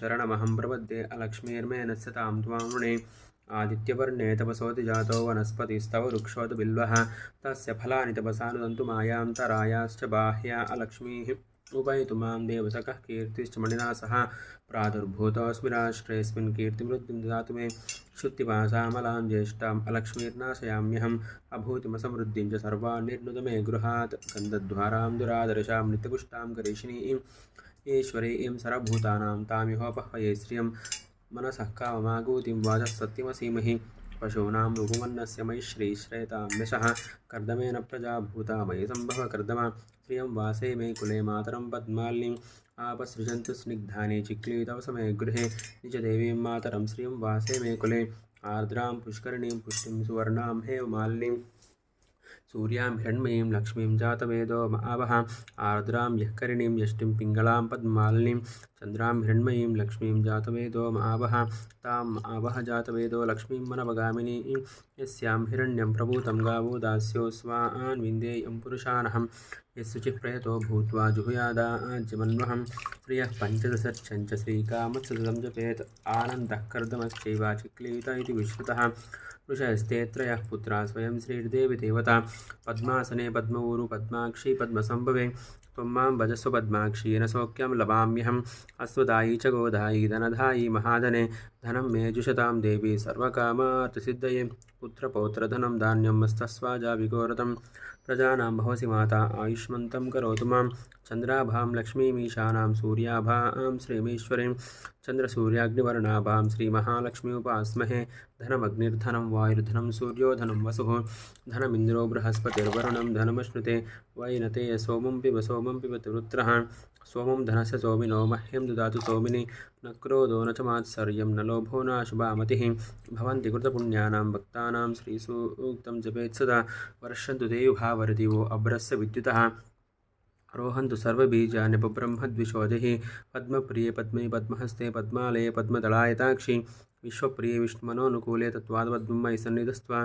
शरणमहं प्रपद्ये अलक्ष्मीर्मेण सतां त्वां वृणे आदित्यवर्णे तपसोति जातो वनस्पतिस्तव वृक्षोत बिल्वः तस्य फलानि तपसानुदन्तु मायां तरायाश्च बाह्या अलक्ष्मीः उपैतु मां देवतकः कीर्तिश्च मणिना सह प्रादुर्भूतोऽस्मि राष्ट्रेऽस्मिन् कीर्तिमृद्धिं ददातु मे क्षुत्तिपासामलां ज्येष्ठाम् अलक्ष्मीर्नाशयाम्यहम् अभूतिमसमृद्धिं च सर्वान् निर्नुद मे गृहात् गन्धद्वारां दुरादर्शां नित्यपुष्टां करिष्णीम् ईश्वरीं सर्वभूतानां तामिहोपह्वये श्रियं मनसः काममागूतिं वाचः पशूनां रुकुमन्नस्य मयि श्रीश्रेताम्यशः कर्दमेन प्रजा भूता मयि सम्भव कर्दमा। श्रियं वासे मे कुले मातरं पद्मालिनीम् आपसृजन्तु स्निग्धानि चिक्लीतव समे गृहे। निजदेवीं मातरं श्रियं वासे मे कुले। आर्द्रां पुष्करिणीं पुष्टिं सुवर्णां हेममालिनीं सूर्यां, हिरण्मयीं, लक्ष्मीं, जातवेदो आवह आर्द्रां यःकरिणीं यष्टिं, पिङ्गलां, पद्मालिनीं, चन्द्रां, हिरण्मयीं, लक्ष्मीं, जातवेदो आवह ताम् आवह जातवेदो, लक्ष्मीं मनवगामिनीं यस्यां हिरण्यं, प्रभूतं गावो दास्यो स्वान् विन्देयं, पुरुषानहं यस्सुचिः प्रयतो, भूत्वा जुहुयादाज्यमन्वहं प्रियः पञ्चदशर्चञ्च श्रीकामत्सततं जपेत् आनन्दः कर्दमश्चैव चिक्लीत इति विश्रुतः त्रयः पुत्रा, स्वयं श्रीर्देवी देवता पद्मासने पद्मऊरु पद्माक्षी पद्मसंभवे त्वं भजस्व पद्माक्षी नौख्यम सौख्यं लभाम्यहम् अश्वदायी च गोदायी धनधायी महाधने धनं मे जुषतां देवी सर्वकामार्थसिद्धये पुत्रपौत्रधनं धान्यं मस्तस्वाजाभिघोरतं प्रजानां भवसि माता आयुष्मन्तं करोतु माँ चन्द्राभां लक्ष्मीमीशानां सूर्याभां श्रीमीश्वरीं चन्द्रसूर्याग्निवर्णाभां श्रीमहालक्ष्मी उपास्महे धनमग्निर्धनं वायुर्धनं सूर्यो धनं वसुः। धनमिन्द्रो बृहस्पतिर्वरुणं धनमश्नुते वैनते सोमं पिब सोमं पिबति वृत्रः सोमं धनस्य सोमिनो मह्यं ददातु सोमिनि। न क्रोधो न च मात्सर्यं न लोभो न शुभामतिः। भवन्ति कृतपुण्यानां भक्तानां श्रीसूक्तं जपेत् सदा वर्षन्तु ते युभावरदिवो अभ्रस्य विद्युतः। रोहन्तु सर्वबीजानि पब्रह्मद्विशोधिः पद्मप्रिये पद्मे पद्महस्ते पद्मालये पद्मदलायताक्षि विश्वप्रिये विष्णुमनोनुकूले तत्त्वाद्पद्मयि सन्निधस्त्वा।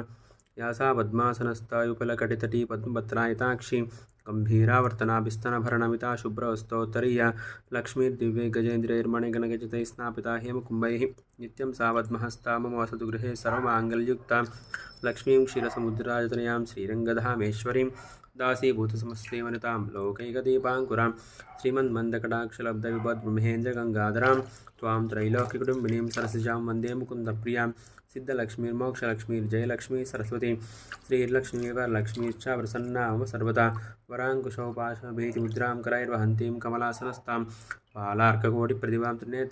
या सा पद्मासनस्तायुपलकटितटी पद्मपत्रायताक्षि गम्भीरावर्तनाभिस्तनभरणमिता शुभ्रस्तोत्तरीया लक्ष्मीर्दिव्ये गजेन्द्रैर्मणिगणगजितैः स्नापिता हेमकुम्भैः नित्यं सा पद्महस्ता मम वसतु गृहे सर्वमाङ्गल्युक्ता लक्ष्मीं क्षीरसमुद्राजतनयां श्रीरङ्गधामेश्वरीं दासीभूतसमस्तेवनितां लोकैकदीपाङ्कुरां श्रीमन्मन्दकटाक्षलब्धविपद्ब्रह्मेन्द्रगङ्गाधरां त्वां त्रैलोक्यकुटुम्बिनीं सरसिजां वंदे मुकुन्दप्रियाँ सिद्धलक्ष्मीर्मोक्षलक्ष्मीर्जयलक्ष्मी सरस्वती श्रीलक्ष्मी श्रीर्लक्ष्मी इच्छा प्रसन्ना सर्वदा वराङ्कुशोपाशभीतिमुद्रां करैर्वहन्तीं कमलासनस्तां बालार्ककोटिप्रतिभां त्रिनेत्र